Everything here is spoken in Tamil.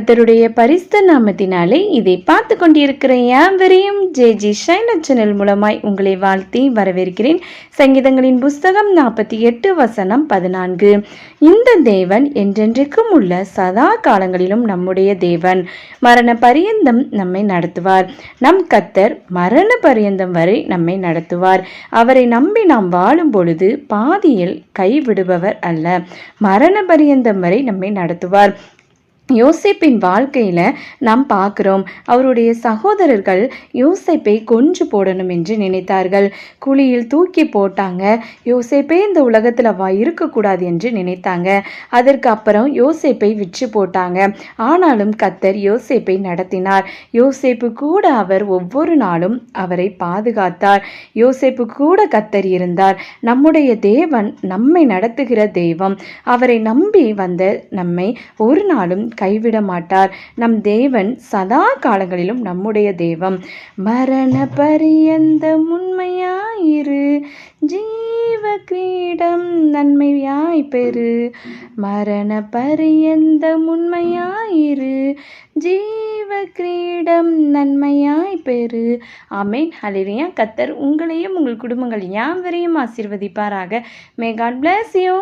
கத்தருடைய பரிசுத்த நாமத்தினாலே இதை பார்த்து கொண்டிருக்கிற யாவரையும் ஜே ஜி ஷைன சேனல் மூலமாய் உங்களை வாழ்த்தி வரவேற்கிறேன். சங்கீதங்களின் புஸ்தகம் நாற்பத்தி எட்டு வசனம் பதினான்கு. இந்த தேவன் என்றென்றைக்கும் உள்ள சதா காலங்களிலும் நம்முடைய தேவன். மரண பரியந்தம் நம்மை நடத்துவார். நம் கத்தர் மரண பரியந்தம் வரை நம்மை நடத்துவார். அவரை நம்பி நாம் வாழும் பொழுது பாதியில் கைவிடுபவர் அல்ல. மரண பரியந்தம் வரை நம்மை நடத்துவார். யோசேப்பின் வாழ்க்கையில் நாம் பார்க்குறோம். அவருடைய சகோதரர்கள் யோசேப்பை கொன்று போடணும் என்று நினைத்தார்கள். குழியில் தூக்கி போட்டாங்க. யோசேப்பே இந்த உலகத்தில் வா இருக்கக்கூடாது என்று நினைத்தாங்க. அதற்கு அப்புறம் யோசேப்பை விற்று போட்டாங்க. ஆனாலும் கத்தர் யோசேப்பை நடத்தினார். யோசிப்பு கூட அவர் ஒவ்வொரு நாளும் அவரை பாதுகாத்தார். யோசிப்பு கூட கத்தர் இருந்தார். நம்முடைய தேவன் நம்மை நடத்துகிற தெய்வம் அவரை நம்பி வந்த நம்மை ஒரு நாளும் கைவிட மாட்டார். நம் தேவன் சதா காலங்களிலும் நம்முடைய தெய்வம் மரண பரியந்த உண்மையாயிரு. ஜீவ கிரீடம் நன்மையாய் பெறு. மரண பரியந்த உண்மையாயிரு. ஜீவ கிரீடம் நன்மையாய் பெறு. ஆமேன். அலிரியா கத்தர் உங்களையும் உங்கள் குடும்பங்கள் யாவரையும் ஆசீர்வதிப்பாராக. May God bless you